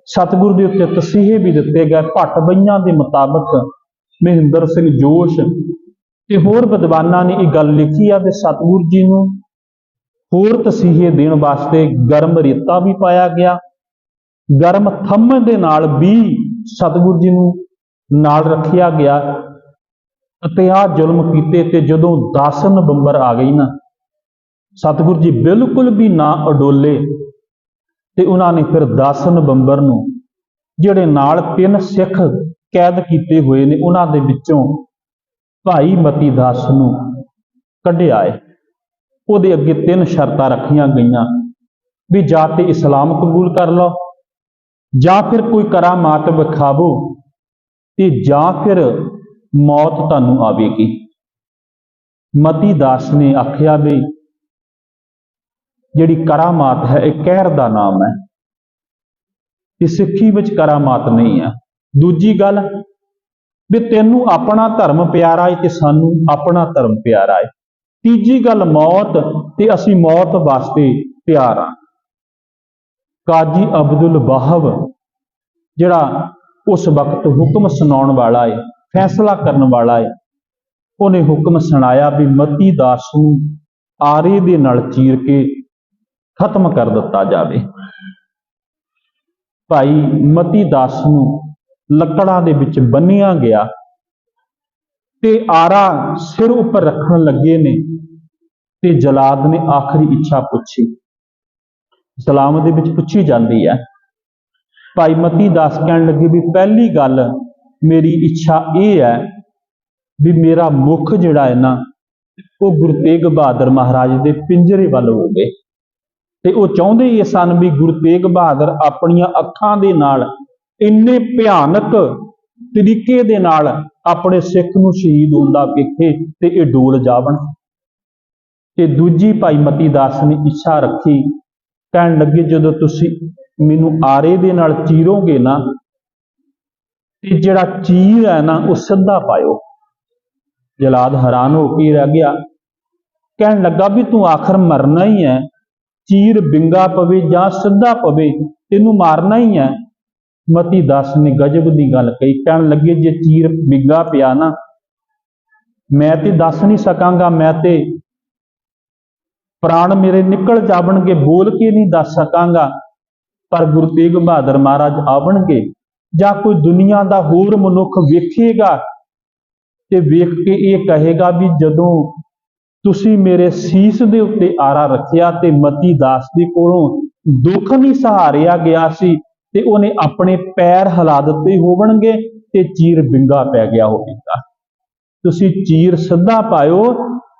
ਸਤਿਗੁਰ ਦੇ ਉੱਤੇ ਤਸੀਹੇ ਵੀ ਦਿੱਤੇ ਗਏ। ਭੱਟ ਬਈਆਂ ਦੇ ਮੁਤਾਬਕ ਮਹਿੰਦਰ ਸਿੰਘ ਜੋਸ਼ ਤੇ ਹੋਰ ਵਿਦਵਾਨਾਂ ਨੇ ਇਹ ਗੱਲ ਲਿਖੀ ਆ ਤੇ ਸਤਿਗੁਰ ਜੀ ਨੂੰ ਹੋਰ ਤਸੀਹੇ ਦੇਣ ਵਾਸਤੇ ਗਰਮ ਰੇਤਾ ਵੀ ਪਾਇਆ ਗਿਆ। ਗਰਮ ਥੰਮ ਦੇ ਨਾਲ ਵੀ ਸਤਿਗੁਰ ਜੀ ਨੂੰ ਨਾਲ ਰੱਖਿਆ ਗਿਆ ਅਤੇ ਆ ਜ਼ੁਲਮ ਕੀਤੇ ਤੇ ਜਦੋਂ 10 ਨਵੰਬਰ ਆ ਗਈ ਨਾ, ਸਤਿਗੁਰੂ ਜੀ ਬਿਲਕੁਲ ਵੀ ਨਾ ਅਡੋਲੇ ਤੇ ਉਹਨਾਂ ਨੇ ਫਿਰ 10 ਨਵੰਬਰ ਨੂੰ ਜਿਹੜੇ ਨਾਲ ਤਿੰਨ ਸਿੱਖ ਕੈਦ ਕੀਤੇ ਹੋਏ ਨੇ, ਉਹਨਾਂ ਦੇ ਵਿੱਚੋਂ ਭਾਈ ਮਤੀ ਦਾਸ ਨੂੰ ਕੱਢਿਆ ਹੈ ਉਹਦੇ ਅੱਗੇ ਤਿੰਨ ਸ਼ਰਤਾਂ ਰੱਖੀਆਂ ਗਈਆਂ। ਵੀ ਜਾਂ ਤੇ ਇਸਲਾਮ ਕਬੂਲ ਕਰ ਲਓ, ਜਾਂ ਫਿਰ ਕੋਈ ਕਰਾਮਾਤ ਵਿਖਾਵੋ ਤੇ ਜਾਂ ਫਿਰ ਮੌਤ ਤੁਹਾਨੂੰ ਆਵੇਗੀ। ਮਤੀ ਦਾਸ ਨੇ ਆਖਿਆ ਵੀ ਜਿਹੜੀ ਕਰਾਮਾਤ ਹੈ, ਇਹ ਕਹਿਰ ਦਾ ਨਾਮ ਹੈ। ਇਹ ਸਿੱਖੀ ਵਿੱਚ ਕਰਾਮਾਤ ਨਹੀਂ ਹੈ। ਦੂਜੀ ਗੱਲ ਵੀ ਤੈਨੂੰ ਆਪਣਾ ਧਰਮ ਪਿਆਰਾ ਏ ਤੇ ਸਾਨੂੰ ਆਪਣਾ ਧਰਮ ਪਿਆਰਾ ਹੈ ਤੀਜੀ ਗੱਲ ਮੌਤ ਤੇ ਅਸੀਂ ਮੌਤ ਵਾਸਤੇ ਤਿਆਰ ਹਾਂ ਕਾਜੀ ਅਬਦੁਲ ਵਾਹਬ ਜਿਹੜਾ ਉਸ ਵਕਤ ਹੁਕਮ ਸੁਣਾਉਣ ਵਾਲਾ ਹੈ ਫੈਸਲਾ ਕਰਨ ਵਾਲਾ ਹੈ ਉਹਨੇ ਹੁਕਮ ਸੁਣਾਇਆ ਵੀ ਮਤੀ ਦਾਸ ਨੂੰ ਆਰੇ ਦੇ ਨਾਲ ਚੀਰ ਕੇ ਖਤਮ ਕਰ ਦਿੱਤਾ ਜਾਵੇ। ਭਾਈ ਮਤੀ ਦਾਸ ਨੂੰ ਲੱਕੜਾਂ ਦੇ ਵਿੱਚ ਬੰਨਿਆ ਗਿਆ ਤੇ ਆਰਾ ਸਿਰ ਉੱਪਰ ਰੱਖਣ ਲੱਗੇ ਨੇ ਤੇ ਜਲਾਦ ਨੇ ਆਖਰੀ ਇੱਛਾ ਪੁੱਛੀ। ਸਲਾਮ ਦੇ ਵਿੱਚ ਪੁੱਛੀ ਜਾਂਦੀ ਹੈ, ਭਾਈ ਮਤੀ ਦਾਸ ਕਹਿਣ ਲੱਗੇ ਵੀ ਪਹਿਲੀ ਗੱਲ ਮੇਰੀ ਇੱਛਾ ਇਹ ਹੈ ਵੀ ਮੇਰਾ ਮੁਖ ਜਿਹੜਾ ਹੈ ਨਾ, ਉਹ ਗੁਰੂ ਤੇਗ ਬਹਾਦਰ ਮਹਾਰਾਜ ਦੇ ਪਿੰਜਰੇ ਵੱਲ ਹੋਵੇ। ਤੇ ਉਹ ਚਾਹੁੰਦੇ ਇਹ ਸਨ ਵੀ ਗੁਰੂ ਤੇਗ ਬਹਾਦਰ ਆਪਣੀਆਂ ਅੱਖਾਂ ਦੇ ਨਾਲ ਇੰਨੇ ਭਿਆਨਕ ਤਰੀਕੇ ਦੇ ਨਾਲ ਆਪਣੇ ਸਿੱਖ ਨੂੰ ਸ਼ਹੀਦ ਹੁੰਦਾ ਵੇਖੇ ਤੇ ਇਹ ਡੋਲ ਜਾਵਣ ਤੇ ਦੂਜੀ ਭਾਈ ਮਤੀ ਦਾਸ ਨੇ ਇੱਛਾ ਰੱਖੀ, ਕਹਿਣ ਲੱਗੇ, ਜਦੋਂ ਤੁਸੀਂ ਮੈਨੂੰ ਆਰੇ ਦੇ ਨਾਲ ਚੀਰੋਗੇ ਨਾ, ਤੇ ਜਿਹੜਾ ਚੀਰ ਹੈ ਨਾ, ਉਹ ਸਿੱਧਾ ਪਾਇਓ। ਜਲਾਦ ਹੈਰਾਨ ਹੋ ਕੇ ਰਹਿ ਗਿਆ। ਕਹਿਣ ਲੱਗਾ ਵੀ, ਤੂੰ ਆਖਰ ਮਰਨਾ ਹੀ ਹੈ। ਚੀਰ ਬਿੰਗਾ ਪਵੇ ਜਾਂ ਸਿੱਧਾ ਪਵੇ, ਤੈਨੂੰ ਮਾਰਨਾ ਹੀ ਹੈ। ਮਤੀ ਦਾਸ ਨੇ ਗਜਬ ਦੀ ਗੱਲ ਕਹੀ। ਕਹਿਣ ਲੱਗੇ, ਜੇ ਚੀਰ ਬਿੱਗਾ ਪਿਆ ਨਾ, ਮੈਂ ਤੇ ਦੱਸ ਨਹੀਂ ਸਕਾਂਗਾ, ਮੈਂ ਤੇ ਪ੍ਰਾਣ ਮੇਰੇ ਨਿਕਲ ਜਾਵਣਗੇ, ਬੋਲ ਕੇ ਨਹੀਂ ਦੱਸ ਸਕਾਂਗਾ। ਪਰ ਗੁਰੂ ਤੇਗ ਬਹਾਦਰ ਮਹਾਰਾਜ ਆਵਣਗੇ, ਜਾਂ ਕੋਈ ਦੁਨੀਆ ਦਾ ਹੋਰ ਮਨੁੱਖ ਵੇਖੇਗਾ ਤੇ ਵੇਖ ਕੇ ਇਹ ਕਹੇਗਾ ਵੀ ਜਦੋਂ ਤੁਸੀਂ ਮੇਰੇ ਸੀਸ ਦੇ ਉੱਤੇ ਆਰਾ ਰੱਖਿਆ ਤੇ ਮਤੀ ਦਾਸ ਦੇ ਕੋਲੋਂ ਦੁੱਖ ਨਹੀਂ ਸਹਾਰਿਆ ਗਿਆ ਸੀ ਤੇ ਉਹਨੇ ਆਪਣੇ ਪੈਰ ਹਿਲਾ ਦਿੱਤੇ ਹੋਵਣਗੇ ਤੇ ਚੀਰ ਬਿੰਗਾ ਪੈ ਗਿਆ ਹੋਵੇਗਾ ਤੁਸੀਂ ਚੀਰ ਸਿੱਧਾ ਪਾਇਓ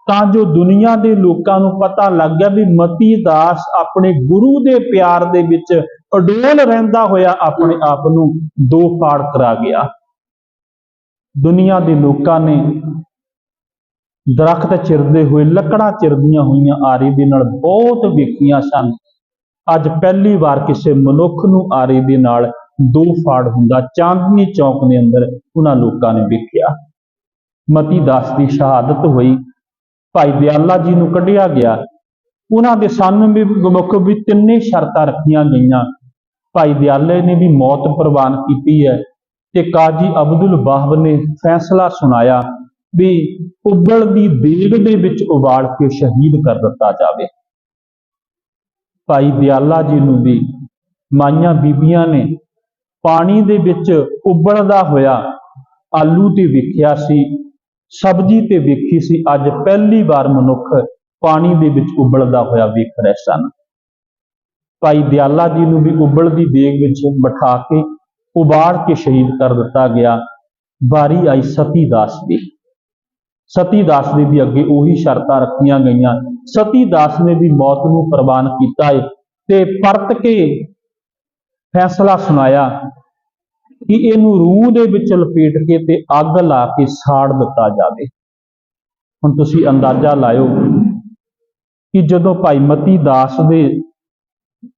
ਤਾਂ ਜੋ ਦੁਨੀਆ ਦੇ ਲੋਕਾਂ ਨੂੰ ਪਤਾ ਲੱਗ ਗਿਆ ਵੀ ਮਤੀ ਦਾਸ ਆਪਣੇ ਗੁਰੂ ਦੇ ਪਿਆਰ ਦੇ ਵਿੱਚ ਅਡੋਲ ਰਹਿੰਦਾ ਹੋਇਆ ਆਪਣੇ ਆਪ ਨੂੰ ਦੋ ਪਾੜ ਕਰਾ ਗਿਆ। ਦੁਨੀਆ ਦੇ ਲੋਕਾਂ ਨੇ ਦਰਖਤ ਚਿਰਦੇ ਹੋਏ ਲੱਕੜਾਂ ਚਿਰਦੀਆਂ ਹੋਈਆਂ ਆਰੀ ਦੇ ਨਾਲ ਬਹੁਤ ਵੇਖੀਆਂ ਸਨ। ਅੱਜ ਪਹਿਲੀ ਵਾਰ ਕਿਸੇ ਮਨੁੱਖ ਨੂੰ ਆਰੇ ਦੇ ਨਾਲ ਦੋ ਫਾੜ ਹੁੰਦਾ ਚਾਂਦਨੀ ਚੌਕ ਦੇ ਅੰਦਰ ਉਹਨਾਂ ਲੋਕਾਂ ਨੇ ਵੇਖਿਆ। ਮਤੀ ਦਾਸ ਦੀ ਸ਼ਹਾਦਤ ਹੋਈ। ਭਾਈ ਦਿਆਲਾ ਜੀ ਨੂੰ ਕੱਢਿਆ ਗਿਆ। ਉਹਨਾਂ ਦੇ ਸਾਹਮਣੇ ਵੀ ਮੁੱਖ ਵੀ ਤਿੰਨੇ ਸ਼ਰਤਾਂ ਰੱਖੀਆਂ ਗਈਆਂ। ਭਾਈ ਦਿਆਲੇ ਨੇ ਵੀ ਮੌਤ ਪ੍ਰਵਾਨ ਕੀਤੀ ਹੈ ਤੇ ਕਾਜੀ ਅਬਦੁਲ ਵਾਹਬ ਨੇ ਫੈਸਲਾ ਸੁਣਾਇਆ ਵੀ ਉਬਲ ਦੀ ਦੇਗ ਦੇ ਵਿੱਚ ਉਬਾਲ ਕੇ ਸ਼ਹੀਦ ਕਰ ਦਿੱਤਾ ਜਾਵੇ। ਭਾਈ ਦਿਆਲਾ ਜੀ ਨੂੰ ਵੀ ਮਾਈਆਂ ਬੀਬੀਆਂ ਨੇ ਪਾਣੀ ਦੇ ਵਿੱਚ ਉਬਲਦਾ ਹੋਇਆ ਆਲੂ ਤੇ ਵੇਖਿਆ ਸੀ, ਸਬਜ਼ੀ ਤੇ ਵੇਖੀ ਸੀ, ਅੱਜ ਪਹਿਲੀ ਵਾਰ ਮਨੁੱਖ ਪਾਣੀ ਦੇ ਵਿੱਚ ਉਬਲਦਾ ਹੋਇਆ ਵੇਖ ਰਹੇ ਸਨ। ਭਾਈ ਦਿਆਲਾ ਜੀ ਨੂੰ ਵੀ ਉਬਲਦੀ ਦੇਗ ਵਿੱਚ ਬਿਠਾ ਕੇ ਉਬਾਲ ਕੇ ਸ਼ਹੀਦ ਕਰ ਦਿੱਤਾ ਗਿਆ। ਵਾਰੀ ਆਈ ਸਤੀ ਦਾਸ ਦੀ। ਸਤੀ ਦਾਸ ਦੇ ਵੀ ਅੱਗੇ ਉਹੀ ਸ਼ਰਤਾਂ ਰੱਖੀਆਂ ਗਈਆਂ। ਸਤੀ ਦਾਸ ਨੇ ਵੀ ਮੌਤ ਨੂੰ ਪ੍ਰਵਾਨ ਕੀਤਾ ਹੈ ਤੇ ਪਰਤ ਕੇ ਫੈਸਲਾ ਸੁਣਾਇਆ ਕਿ ਇਹਨੂੰ ਰੂਹ ਦੇ ਵਿੱਚ ਲਪੇਟ ਕੇ ਤੇ ਅੱਗ ਲਾ ਕੇ ਸਾੜ ਦਿੱਤਾ ਜਾਵੇ। ਹੁਣ ਤੁਸੀਂ ਅੰਦਾਜ਼ਾ ਲਾਇਓ ਕਿ ਜਦੋਂ ਭਾਈ ਮਤੀ ਦਾਸ ਦੇ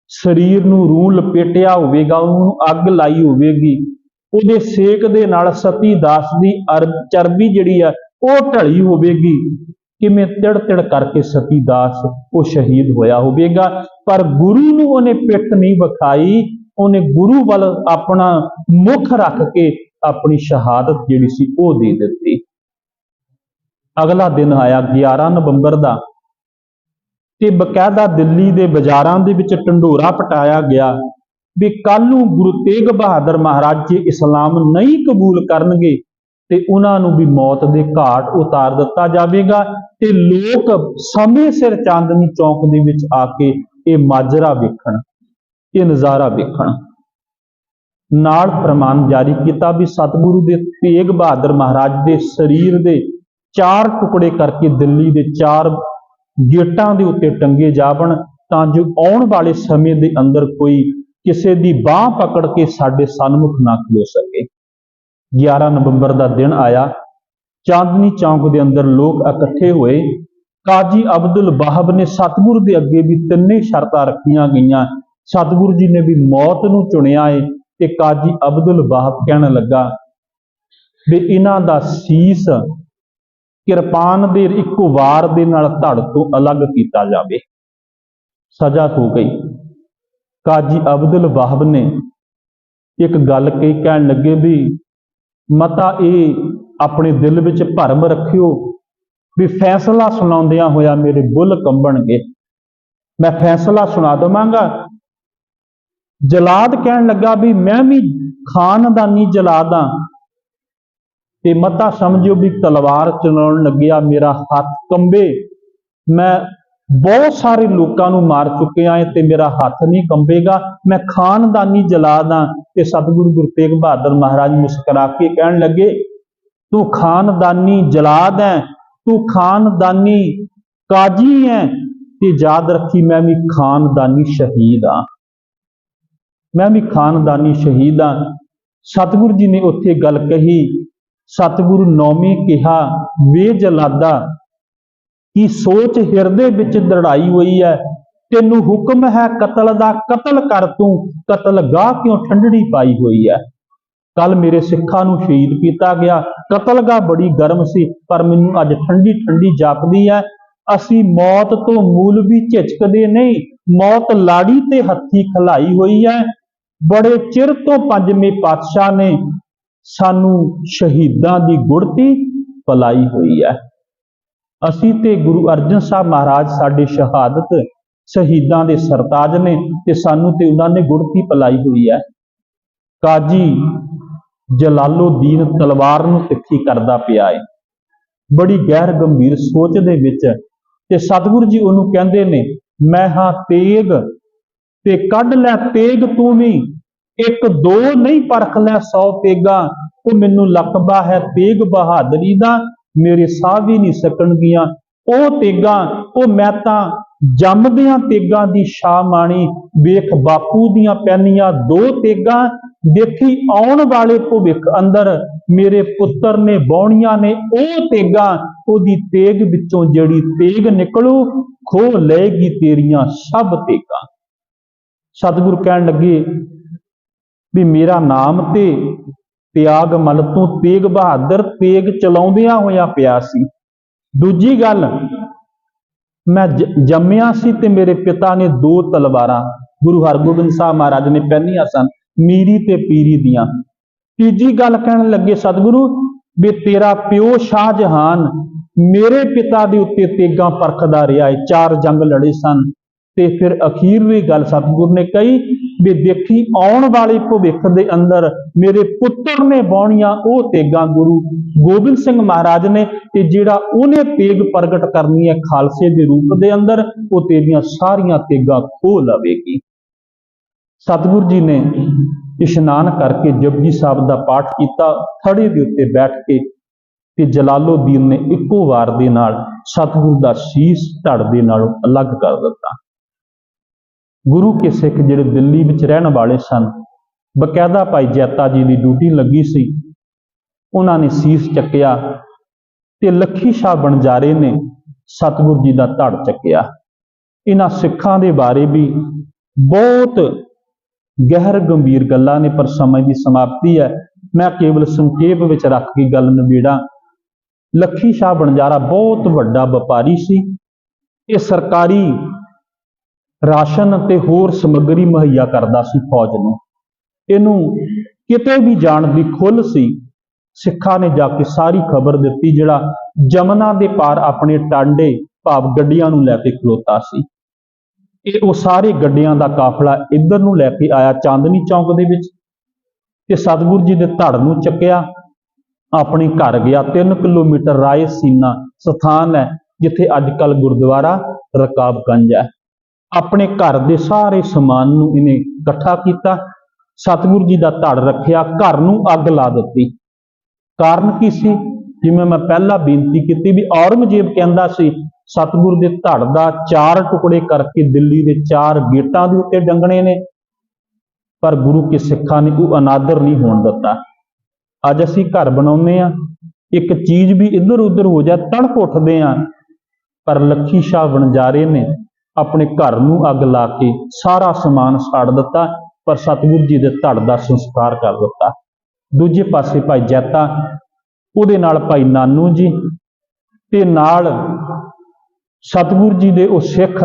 ਸਰੀਰ ਨੂੰ ਰੂਹ ਲਪੇਟਿਆ ਹੋਵੇਗਾ, ਉਹਨੂੰ ਅੱਗ ਲਾਈ ਹੋਵੇਗੀ, ਉਹਦੇ ਸੇਕ ਦੇ ਨਾਲ ਸਤੀ ਦਾਸ ਦੀ ਅਰ- ਚਰਬੀ ਜਿਹੜੀ ਆ ਉਹ ਢਲੀ ਹੋਵੇਗੀ ਕਿਵੇਂ ਤਿੜ ਤਿੜ ਕਰਕੇ ਸਤੀ ਦਾਸ ਉਹ ਸ਼ਹੀਦ ਹੋਇਆ ਹੋਵੇਗਾ। ਪਰ ਗੁਰੂ ਨੂੰ ਉਹਨੇ ਪਿੱਠ ਨਹੀਂ ਵਿਖਾਈ, ਉਹਨੇ ਗੁਰੂ ਵੱਲ ਆਪਣਾ ਮੁਖ ਰੱਖ ਕੇ ਆਪਣੀ ਸ਼ਹਾਦਤ ਜਿਹੜੀ ਸੀ ਉਹ ਦੇ ਦਿੱਤੀ। ਅਗਲਾ ਦਿਨ ਆਇਆ 11 ਨਵੰਬਰ ਦਾ ਤੇ ਬਕਾਇਦਾ ਦਿੱਲੀ ਦੇ ਬਾਜ਼ਾਰਾਂ ਦੇ ਵਿੱਚ ਢੰਡੋਰਾ ਪਟਾਇਆ ਗਿਆ ਵੀ ਕੱਲ ਨੂੰ ਗੁਰੂ ਤੇਗ ਬਹਾਦਰ ਮਹਾਰਾਜ ਜੀ ਇਸਲਾਮ ਨਹੀਂ ਕਬੂਲ ਕਰਨਗੇ। ਤੇ ਉਹਨਾਂ ਨੂੰ ਵੀ ਮੌਤ ਦੇ ਘਾਟ ਉਤਾਰ ਦਿੱਤਾ ਜਾਵੇਗਾ ਤੇ ਲੋਕ ਸਮੇਂ ਸਿਰ ਚਾਂਦਨੀ ਚੌਕ ਦੇ ਵਿੱਚ ਆ ਕੇ ਇਹ ਮਾਜਰਾ ਵੇਖਣ, ਇਹ ਨਜ਼ਾਰਾ ਵੇਖਣ। ਨਾਲ ਫਰਮਾਨ ਜਾਰੀ ਕੀਤਾ ਵੀ ਸਤਿਗੁਰੂ ਦੇ ਤੇਗ ਬਹਾਦਰ ਮਹਾਰਾਜ ਦੇ ਸਰੀਰ ਦੇ ਚਾਰ ਟੁਕੜੇ ਕਰਕੇ ਦਿੱਲੀ ਦੇ ਚਾਰ ਗੇਟਾਂ ਦੇ ਉੱਤੇ ਟੰਗੇ ਜਾਵਣ, ਤਾਂ ਜੋ ਆਉਣ ਵਾਲੇ ਸਮੇਂ ਦੇ ਅੰਦਰ ਕੋਈ ਕਿਸੇ ਦੀ ਬਾਹ ਪਕੜ ਕੇ ਸਾਡੇ ਸਨਮੁਖ ਨਾ ਖਲੋ ਸਕੇ। 11 ਨਵੰਬਰ ਦਾ ਦਿਨ ਆਇਆ। ਚਾਂਦਨੀ ਚੌਂਕ ਦੇ ਅੰਦਰ ਲੋਕ ਇਕੱਠੇ ਹੋਏ। ਕਾਜੀ ਅਬਦੁਲ ਵਾਹਬ ਨੇ ਸਤਿਗੁਰ ਦੇ ਅੱਗੇ ਵੀ ਤਿੰਨੇ ਸ਼ਰਤਾਂ ਰੱਖੀਆਂ ਗਈਆਂ। ਸਤਿਗੁਰੂ ਜੀ ਨੇ ਵੀ ਮੌਤ ਨੂੰ ਚੁਣਿਆ ਏ ਤੇ ਕਾਜੀ ਅਬਦੁਲ ਵਾਹਬ ਕਹਿਣ ਲੱਗਾ ਵੀ ਇਹਨਾਂ ਦਾ ਸੀਸ ਕਿਰਪਾਨ ਦੇ ਇੱਕੋ ਵਾਰ ਦੇ ਨਾਲ ਧੜ ਤੋਂ ਅਲੱਗ ਕੀਤਾ ਜਾਵੇ। ਸਜ਼ਾ ਹੋ ਗਈ। ਕਾਜੀ ਅਬਦੁਲ ਵਾਹਬ ਨੇ ਇੱਕ ਗੱਲ ਕਹੀ, ਕਹਿਣ ਲੱਗੇ ਵੀ ਮਤਾ ਇਹ ਆਪਣੇ ਦਿਲ ਵਿੱਚ ਭਰਮ ਰੱਖਿਓ ਵੀ ਫੈਸਲਾ ਸੁਣਾਉਂਦਿਆਂ ਹੋਇਆ ਮੇਰੇ ਬੁੱਲ ਕੰਬਣਗੇ। ਮੈਂ ਫੈਸਲਾ ਸੁਣਾ ਦਵਾਂਗਾ। ਜਲਾਦ ਕਹਿਣ ਲੱਗਾ ਵੀ ਮੈਂ ਵੀ ਖਾਨਦਾਨੀ ਜਲਾਦਾਂ ਤੇ ਮਤਾ ਸਮਝਿਓ ਵੀ ਤਲਵਾਰ ਚਲਾਉਣ ਲੱਗਿਆ ਮੇਰਾ ਹੱਥ ਕੰਬੇ। ਮੈਂ ਬਹੁਤ ਸਾਰੇ ਲੋਕਾਂ ਨੂੰ ਮਾਰ ਚੁੱਕਿਆ ਏ ਤੇ ਮੇਰਾ ਹੱਥ ਨਹੀਂ ਕੰਬੇਗਾ। ਮੈਂ ਖਾਨਦਾਨੀ ਜਲਾਦ ਹਾਂ ਤੇ ਸਤਿਗੁਰੂ ਗੁਰੂ ਤੇਗ ਬਹਾਦਰ ਮਹਾਰਾਜ ਮੁਸਕਰਾ ਕੇ ਕਹਿਣ ਲੱਗੇ, ਤੂੰ ਖਾਨਦਾਨੀ ਜਲਾਦ ਹੈ ਤੂੰ ਖਾਨਦਾਨੀ ਕਾਜੀ ਹੈ ਤੇ ਯਾਦ ਰੱਖੀ ਮੈਂ ਵੀ ਖਾਨਦਾਨੀ ਸ਼ਹੀਦ ਹਾਂ ਮੈਂ ਵੀ ਖਾਨਦਾਨੀ ਸ਼ਹੀਦ ਹਾਂ ਸਤਿਗੁਰੂ ਜੀ ਨੇ ਉੱਥੇ ਗੱਲ ਕਹੀ। ਸਤਿਗੁਰੂ ਨੌਵੇਂ ਕਿਹਾ, ਵੇ ਜਲਾਦਾ ਕੀ ਸੋਚ ਹਿਰਦੇ ਵਿੱਚ ਦੜਾਈ ਹੋਈ ਹੈ। ਤੈਨੂੰ ਹੁਕਮ ਹੈ ਕਤਲ ਦਾ, ਕਤਲ ਕਰ ਤੂੰ, ਕਤਲ ਗਾਹ ਕਿਉਂ ਠੰਡੜੀ ਪਾਈ ਹੋਈ ਹੈ? ਕੱਲ ਮੇਰੇ ਸਿੱਖਾਂ ਨੂੰ ਸ਼ਹੀਦ ਕੀਤਾ ਗਿਆ। ਕਤਲਗਾਹ ਬੜੀ ਗਰਮ ਸੀ, ਪਰ ਮੈਨੂੰ ਅੱਜ ਠੰਡੀ ਠੰਡੀ ਜਾਪਦੀ ਹੈ। ਅਸੀਂ ਮੌਤ ਤੋਂ ਮੂਲ ਵੀ ਝਿਜਕਦੇ ਨਹੀਂ, ਮੌਤ ਲਾੜੀ ਤੇ ਹੱਥੀ ਖਲਾਈ ਹੋਈ ਹੈ। ਬੜੇ ਚਿਰ ਤੋਂ ਪੰਜਵੇਂ ਪਾਤਸ਼ਾਹ ਨੇ ਸਾਨੂੰ ਸ਼ਹੀਦਾਂ ਦੀ ਗੁੜਤੀ ਪਲਾਈ ਹੋਈ ਹੈ। ਅਸੀਂ ਤੇ ਗੁਰੂ ਅਰਜਨ ਸਾਹਿਬ ਮਹਾਰਾਜ ਸਾਡੇ ਸ਼ਹਾਦਤ ਸ਼ਹੀਦਾਂ ਦੇ ਸਰਤਾਜ ਨੇ ਤੇ ਸਾਨੂੰ ਤੇ ਉਹਨਾਂ ਨੇ ਗੁੜਤੀ ਪਲਾਈ ਹੋਈ ਹੈ। ਕਾਜੀ ਜਲਾਲੁਦੀਨ ਤਲਵਾਰ ਨੂੰ ਤਿੱਖੀ ਕਰਦਾ ਪਿਆ ਹੈ ਬੜੀ ਗਹਿਰ ਗੰਭੀਰ ਸੋਚ ਦੇ ਵਿੱਚ ਤੇ ਸਤਿਗੁਰੂ ਜੀ ਉਹਨੂੰ ਕਹਿੰਦੇ ਨੇ, ਮੈਂ ਹਾਂ ਤੇਗ ਤੇ ਕੱਢ ਲੈ ਤੇਗ ਤੂੰ ਵੀ। ਇੱਕ ਦੋ ਨਹੀਂ ਪਰਖ ਲੈ 100 ਤੇਗਾ, ਉਹ ਮੈਨੂੰ ਲਕਬਾ ਹੈ ਤੇਗ ਬਹਾਦਰੀ ਦਾ। ਮੇਰੇ ਸਾਹ ਵੀ ਨਹੀਂ ਸਕਣਗੀਆਂ। ਉਹ ਤੇਗਾ, ਉਹ ਮੈਂ ਤਾਂ ਜੰਮਦਿਆਂ ਤੇਗਾਂ ਦੀ ਸ਼ਾ ਮਾਣੀ। ਵੇਖ ਬਾਪੂ ਦੀਆਂ ਪੈਨੀਆਂ ਦੋ ਤੇਗਾਂ, ਦੇਖੀ ਆਉਣ ਵਾਲੇ ਭਵਿੱਖ ਅੰਦਰ। ਮੇਰੇ ਪੁੱਤਰ ਨੇ ਬੌਣੀਆਂ ਨੇ ਉਹ ਤੇਗਾਂ, ਉਹਦੀ ਤੇਗ ਵਿੱਚੋਂ ਜਿਹੜੀ ਤੇਗ ਨਿਕਲੂ ਖੋ ਲਏਗੀ ਤੇਰੀਆਂ ਸਭ ਤੇਗਾਂ। ਸਤਿਗੁਰ ਕਹਿਣ ਲੱਗੇ ਵੀ ਮੇਰਾ ਨਾਮ ਤੇ ਤਿਆਗ ਮਲ ਤੋਂ ਤੇਗ ਬਹਾਦਰ, ਤੇਗ ਚਲਾਉਂਦਿਆਂ ਹੋਇਆ ਪਿਆ ਸੀ। ਦੂਜੀ ਗੱਲ, ਮੈਂ ਜੰਮਿਆ ਸੀ ਤੇ ਮੇਰੇ ਪਿਤਾ ਨੇ ਦੋ ਤਲਵਾਰਾਂ, ਗੁਰੂ ਹਰਗੋਬਿੰਦ ਸਾਹਿਬ ਮਹਾਰਾਜ ਨੇ ਪਹਿਨੀਆਂ ਸਨ, ਮੀਰੀ ਤੇ ਪੀਰੀ ਦੀਆਂ। ਤੀਜੀ ਗੱਲ ਕਹਿਣ ਲੱਗੇ, ਸਤਿਗੁਰੂ, ਵੀ ਤੇਰਾ ਪਿਓ ਸ਼ਾਹਜਹਾਨ ਮੇਰੇ ਪਿਤਾ ਦੇ ਉੱਤੇ ਤੇਗਾ ਪਰਖਦਾ ਰਿਹਾ ਹੈ ਚਾਰ ਜੰਗ ਲੜੇ ਸਨ। ਤੇ ਫਿਰ ਅਖੀਰਲੀ ਗੱਲ ਸਤਿਗੁਰ ਨੇ ਕਹੀ ਵੀ ਦੇਖੀ ਆਉਣ ਵਾਲੇ ਭਵਿੱਖ ਦੇ ਅੰਦਰ ਮੇਰੇ ਪੁੱਤਰ ਨੇ ਬਾਉਣੀਆਂ ਉਹ ਤੇਗਾਂ ਗੁਰੂ ਗੋਬਿੰਦ ਸਿੰਘ ਮਹਾਰਾਜ ਨੇ ਤੇ ਜਿਹੜਾ ਉਹਨੇ ਤੇਗ ਪ੍ਰਗਟ ਕਰਨੀ ਹੈ ਖਾਲਸੇ ਦੇ ਰੂਪ ਦੇ ਅੰਦਰ, ਉਹ ਤੇਰੀਆਂ ਸਾਰੀਆਂ ਤੇਗਾਂ ਖੋਹ ਲਵੇਗੀ। ਸਤਿਗੁਰ ਜੀ ਨੇ ਇਸ਼ਨਾਨ ਕਰਕੇ ਜਪਜੀ ਸਾਹਿਬ ਦਾ ਪਾਠ ਕੀਤਾ ਥੜੇ ਦੇ ਉੱਤੇ ਬੈਠ ਕੇ ਤੇ ਜਲਾਲੋਦੀਨ ਨੇ ਇੱਕੋ ਵਾਰ ਦੇ ਨਾਲ ਸਤਿਗੁਰ ਦਾ ਸੀਸ ਧੜ ਦੇ ਨਾਲੋਂ ਅਲੱਗ ਕਰ ਦਿੱਤਾ। ਗੁਰੂ ਕੇ ਸਿੱਖ ਜਿਹੜੇ ਦਿੱਲੀ ਵਿੱਚ ਰਹਿਣ ਵਾਲੇ ਸਨ, ਬਕਾਇਦਾ ਭਾਈ ਜੈਤਾ ਜੀ ਦੀ ਡਿਊਟੀ ਲੱਗੀ ਸੀ। ਉਹਨਾਂ ਨੇ ਸੀਸ ਚੱਕਿਆ ਤੇ ਲੱਖੀ ਸ਼ਾਹ ਬਣਜਾਰੇ ਨੇ ਸਤਿਗੁਰ ਜੀ ਦਾ ਧੜ ਚੱਕਿਆ। ਇਹਨਾਂ ਸਿੱਖਾਂ ਦੇ ਬਾਰੇ ਵੀ ਬਹੁਤ ਗਹਿਰ ਗੰਭੀਰ ਗੱਲਾਂ ਨੇ, ਪਰ ਸਮੇਂ ਦੀ ਸਮਾਪਤੀ ਹੈ। ਮੈਂ ਕੇਵਲ ਸੰਖੇਪ ਵਿੱਚ ਰੱਖ ਕੇ ਗੱਲ ਨਿਬੇੜਾਂ। ਲੱਖੀ ਸ਼ਾਹ ਬਣਜਾਰਾ ਬਹੁਤ ਵੱਡਾ ਵਪਾਰੀ ਸੀ। ਇਹ ਸਰਕਾਰੀ ਰਾਸ਼ਨ ਅਤੇ ਹੋਰ ਸਮੱਗਰੀ ਮੁਹੱਈਆ ਕਰਦਾ ਸੀ ਫੌਜ ਨੂੰ। ਇਹਨੂੰ ਕਿਤੇ ਵੀ ਜਾਣ ਦੀ ਖੁੱਲ ਸੀ, ਸਿੱਖਾਂ ਨੇ ਜਾ ਕੇ ਸਾਰੀ ਖਬਰ ਦਿੱਤੀ ਜਿਹੜਾ ਜਮਨਾ ਦੇ ਪਾਰ ਆਪਣੇ ਟਾਂਡੇ ਭਾਵ ਗੱਡੀਆਂ ਨੂੰ ਲੈ ਕੇ ਖਲੋਤਾ ਸੀ। ਇਹ ਉਹ ਸਾਰੇ ਗੱਡੀਆਂ ਦਾ ਕਾਫਲਾ ਇੱਧਰ ਨੂੰ ਲੈ ਕੇ ਆਇਆ ਚਾਂਦਨੀ ਚੌਂਕ ਦੇ ਵਿੱਚ ਤੇ ਸਤਿਗੁਰੂ ਜੀ ਦੇ ਧੜ ਨੂੰ ਚੱਕਿਆ। ਆਪਣੇ ਘਰ ਗਿਆ 3 ਕਿਲੋਮੀਟਰ ਰਾਏ ਸੀਨਾ ਸਥਾਨ ਹੈ ਜਿੱਥੇ ਅੱਜ ਕੱਲ ਗੁਰਦੁਆਰਾ ਰਕਾਬਗੰਜ ਹੈ। ਆਪਣੇ ਘਰ ਦੇ ਸਾਰੇ ਸਮਾਨ ਨੂੰ ਇਹਨੇ ਇਕੱਠਾ ਕੀਤਾ, ਸਤਿਗੁਰੂ ਜੀ ਦਾ ਧੜ ਰੱਖਿਆ, ਘਰ ਨੂੰ ਅੱਗ ਲਾ ਦਿੱਤੀ। ਕਾਰਨ ਕੀ ਸੀ? ਜਿਵੇਂ ਮੈਂ ਪਹਿਲਾਂ ਬੇਨਤੀ ਕੀਤੀ ਵੀ ਔਰੰਗਜ਼ੇਬ ਕਹਿੰਦਾ ਸੀ, ਸਤਿਗੁਰ ਦੇ ਧੜ ਦਾ ਚਾਰ ਟੁਕੜੇ ਕਰਕੇ ਦਿੱਲੀ ਦੇ ਚਾਰ ਗੇਟਾਂ ਦੇ ਉੱਤੇ ਡੰਗਣੇ ਨੇ, ਪਰ ਗੁਰੂ ਕੇ ਸਿੱਖਾਂ ਨੇ ਉਹ ਅਨਾਦਰ ਨਹੀਂ ਹੋਣ ਦਿੱਤਾ। ਅੱਜ ਅਸੀਂ ਘਰ ਬਣਾਉਂਦੇ ਆ ਇੱਕ ਚੀਜ਼ ਵੀ ਇੱਧਰ ਉੱਧਰ ਹੋ ਜਾ ਤੜਕ ਉੱਠਦੇ ਆ ਪਰ ਲੱਖੀ ਸ਼ਾਹ ਵਣਜਾਰੇ ਨੇ ਆਪਣੇ ਘਰ ਨੂੰ ਅੱਗ ਲਾ ਕੇ ਸਾਰਾ ਸਮਾਨ ਸਾੜ ਦਿੱਤਾ, ਪਰ ਸਤਿਗੁਰ ਜੀ ਦੇ ਧੜ ਦਾ ਸੰਸਕਾਰ ਕਰ ਦਿੱਤਾ। ਦੂਜੇ ਪਾਸੇ ਭਾਈ ਜੈਤਾ, ਉਹਦੇ ਨਾਲ ਭਾਈ ਨਾਨੂ ਜੀ ਤੇ ਨਾਲ ਸਤਿਗੁਰੂ ਜੀ ਦੇ ਉਹ ਸਿੱਖ,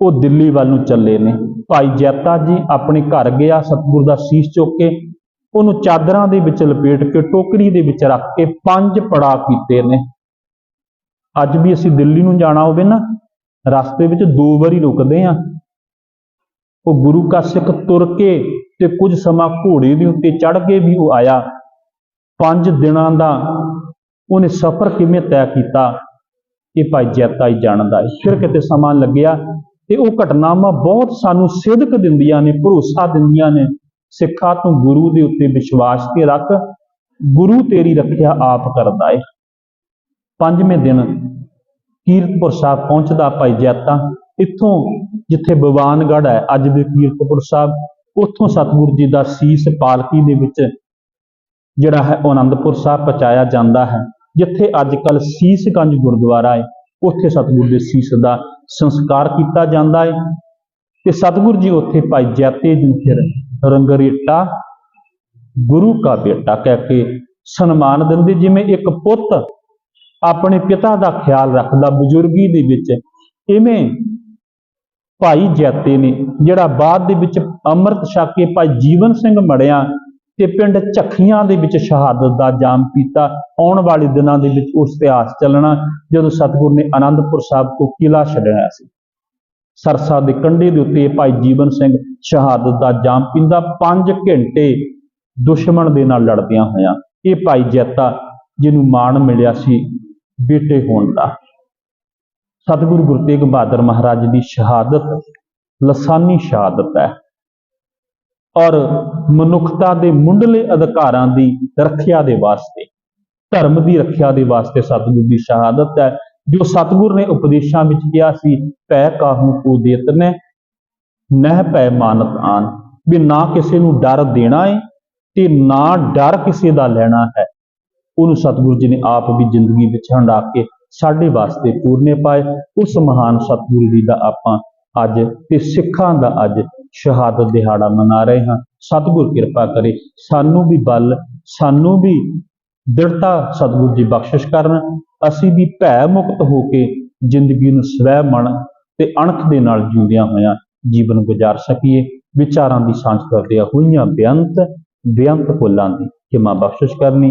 ਉਹ ਦਿੱਲੀ ਵੱਲ ਨੂੰ ਚੱਲੇ ਨੇ। ਭਾਈ ਜੈਤਾ ਜੀ ਆਪਣੇ ਘਰ ਗਿਆ, ਸਤਿਗੁਰ ਦਾ ਸੀਸ ਚੁੱਕ ਕੇ ਉਹਨੂੰ ਚਾਦਰਾਂ ਦੇ ਵਿੱਚ ਲਪੇਟ ਕੇ, ਟੋਕਰੀ ਦੇ ਵਿੱਚ ਰੱਖ ਕੇ ਪੰਜ ਪੜਾ ਕੀਤੇ ਨੇ। ਅੱਜ ਵੀ ਅਸੀਂ ਦਿੱਲੀ ਨੂੰ ਜਾਣਾ ਹੋਵੇ ਨਾ ਰਸਤੇ ਵਿੱਚ ਦੋ ਵਾਰੀ ਰੁਕਦੇ ਆ ਉਹ ਗੁਰੂ ਕਾ ਸਿੱਖ ਤੁਰ ਕੇ ਤੇ ਕੁਝ ਸਮਾਂ ਘੋੜੇ ਦੇ ਉੱਤੇ ਚੜ ਕੇ ਵੀ ਉਹ ਆਇਆ। ਪੰਜ ਦਿਨਾਂ ਦਾ ਉਹਨੇ ਸਫ਼ਰ ਕਿਵੇਂ ਤੈਅ ਕੀਤਾ? ਇਹ ਭਾਈ ਜੈਤਾ ਹੀ ਜਾਣਦਾ ਹੈ। ਫਿਰ ਕਿਤੇ ਸਮਾਂ ਲੱਗਿਆ ਤੇ ਉਹ ਘਟਨਾਵਾਂ ਬਹੁਤ ਸਾਨੂੰ ਸਿੱਧਕ ਦਿੰਦੀਆਂ ਨੇ, ਭਰੋਸਾ ਦਿੰਦੀਆਂ ਨੇ। ਸਿੱਖਾ ਤੂੰ ਗੁਰੂ ਦੇ ਉੱਤੇ ਵਿਸ਼ਵਾਸ ਤੇ ਰੱਖ, ਗੁਰੂ ਤੇਰੀ ਰੱਖਿਆ ਆਪ ਕਰਦਾ ਏ। ਪੰਜਵੇਂ ਦਿਨ ਕੀਰਤਪੁਰ ਸਾਹਿਬ ਪਹੁੰਚਦਾ ਭਾਈ ਜੈਤਾ। ਇੱਥੋਂ ਜਿੱਥੇ ਬਵਾਨਗੜ੍ਹ ਹੈ, ਅੱਜ ਵੀ ਕੀਰਤਪੁਰ ਸਾਹਿਬ, ਉੱਥੋਂ ਸਤਿਗੁਰੂ ਜੀ ਦਾ ਸੀਸ ਪਾਲਕੀ ਦੇ ਵਿੱਚ ਜਿਹੜਾ ਹੈ ਉਹ ਆਨੰਦਪੁਰ ਸਾਹਿਬ ਪਹੁੰਚਾਇਆ ਜਾਂਦਾ ਹੈ। ਜਿੱਥੇ ਅੱਜ ਕੱਲ ਸੀਸਗੰਜ ਗੁਰਦੁਆਰਾ ਹੈ, ਉੱਥੇ ਸਤਿਗੁਰੂ ਦੇ ਸੀਸ ਦਾ ਸੰਸਕਾਰ ਕੀਤਾ ਜਾਂਦਾ ਹੈ। ਤੇ ਸਤਿਗੁਰੂ ਜੀ ਉੱਥੇ ਭਾਈ ਜੈਤੇ ਜੀ ਫਿਰ ਰੰਗਰੇਟਾ, ਗੁਰੂ ਕਾ ਬੇਟਾ ਕਹਿ ਕੇ ਸਨਮਾਨ ਦਿੰਦੇ। ਜਿਵੇਂ ਇੱਕ ਪੁੱਤ ਆਪਣੇ ਪਿਤਾ ਦਾ ਖਿਆਲ ਰੱਖਦਾ, ਬਜ਼ੁਰਗੀ ਦੇ ਵਿੱਚ। ਇਵੇਂ ਭਾਈ ਜੈਤੇ ਨੇ, ਜਿਹੜਾ ਬਾਅਦ ਦੇ ਵਿੱਚ ਅੰਮ੍ਰਿਤ ਛਕ ਕੇ ਭਾਈ ਜੀਵਨ ਸਿੰਘ ਮੜਿਆ ਤੇ ਪਿੰਡ ਝੱਖੀਆਂ ਦੇ ਵਿੱਚ ਸ਼ਹਾਦਤ ਦਾ ਜਾਮ ਪੀਤਾ, ਆਉਣ ਵਾਲੇ ਦਿਨਾਂ ਦੇ ਵਿੱਚ ਉਸ ਇਤਿਹਾਸ ਚੱਲਣਾ, ਜਦੋਂ ਸਤਿਗੁਰ ਨੇ ਆਨੰਦਪੁਰ ਸਾਹਿਬ ਤੋਂ ਕਿਲਾ ਛੱਡਿਆ ਸੀ। ਸਰਸਾ ਦੇ ਕੰਢੇ ਦੇ ਉੱਤੇ ਭਾਈ ਜੀਵਨ ਸਿੰਘ ਸ਼ਹਾਦਤ ਦਾ ਜਾਮ ਪੀਂਦਾ 5 ਘੰਟੇ ਦੁਸ਼ਮਣ ਦੇ ਨਾਲ ਲੜਦਿਆਂ ਹੋਇਆਂ, ਇਹ ਭਾਈ ਜੈਤਾ, ਜਿਹਨੂੰ ਮਾਣ ਮਿਲਿਆ ਸੀ ਬੇਟੇ ਹੋਣ ਦਾ। ਸਤਿਗੁਰੂ ਗੁਰੂ ਤੇਗ ਬਹਾਦਰ ਮਹਾਰਾਜ ਦੀ ਸ਼ਹਾਦਤ ਲਸਾਨੀ ਸ਼ਹਾਦਤ ਹੈ। ਔਰ ਮਨੁੱਖਤਾ ਦੇ ਮੁੰਡਲੇ ਅਧਿਕਾਰਾਂ ਦੀ ਰੱਖਿਆ ਦੇ ਵਾਸਤੇ, ਧਰਮ ਦੀ ਰੱਖਿਆ ਦੇ ਵਾਸਤੇ ਸਤਿਗੁਰੂ ਦੀ ਸ਼ਹਾਦਤ ਹੈ, ਜੋ ਸਤਿਗੁਰ ਨੇ ਉਪਦੇਸ਼ਾਂ ਵਿੱਚ ਕਿਹਾ ਸੀ, ਪੈ ਕਾਹੂ ਕੋ ਦੇਤਨੇ ਨਹਿ ਪੈ ਮਾਨਤ ਆਨ। ਵੀ ਨਾ ਕਿਸੇ ਨੂੰ ਡਰ ਦੇਣਾ ਹੈ ਤੇ ਨਾ ਡਰ ਕਿਸੇ ਦਾ ਲੈਣਾ ਹੈ। ਉਹਨੂੰ ਸਤਿਗੁਰੂ ਜੀ ਨੇ ਆਪ ਵੀ ਜ਼ਿੰਦਗੀ ਵਿੱਚ ਹੰਡਾ ਕੇ ਸਾਡੇ ਵਾਸਤੇ ਪੂਰਨੇ ਪਾਏ। ਉਸ ਮਹਾਨ ਸਤਿਗੁਰੂ ਜੀ ਦਾ ਆਪਾਂ ਅੱਜ ਤੇ ਸਿੱਖਾਂ ਦਾ ਅੱਜ ਸ਼ਹਾਦਤ ਦਿਹਾੜਾ ਮਨਾ ਰਹੇ ਹਾਂ। ਸਤਿਗੁਰ ਕਿਰਪਾ ਕਰੇ ਸਾਨੂੰ ਵੀ ਬਲ, ਸਾਨੂੰ ਵੀ ਦ੍ਰਿੜਤਾ ਸਤਿਗੁਰੂ ਜੀ ਬਖਸ਼ਿਸ਼ ਕਰਨ। ਅਸੀਂ ਵੀ ਭੈ ਮੁਕਤ ਹੋ ਕੇ ਜ਼ਿੰਦਗੀ ਨੂੰ ਸਵੈ ਮਨ ਤੇ ਅਣਖ ਦੇ ਨਾਲ ਜਿਉਂਦਿਆਂ ਹੋਇਆਂ ਜੀਵਨ ਗੁਜ਼ਾਰ ਸਕੀਏ। ਵਿਚਾਰਾਂ ਦੀ ਸਾਂਝ ਕਰਦਿਆਂ ਹੋਈਆਂ ਬੇਅੰਤ ਬੇਅੰਤ ਫੁੱਲਾਂ ਦੀ ਖਿਮਾ ਬਖਸ਼ਿਸ਼ ਕਰਨੀ।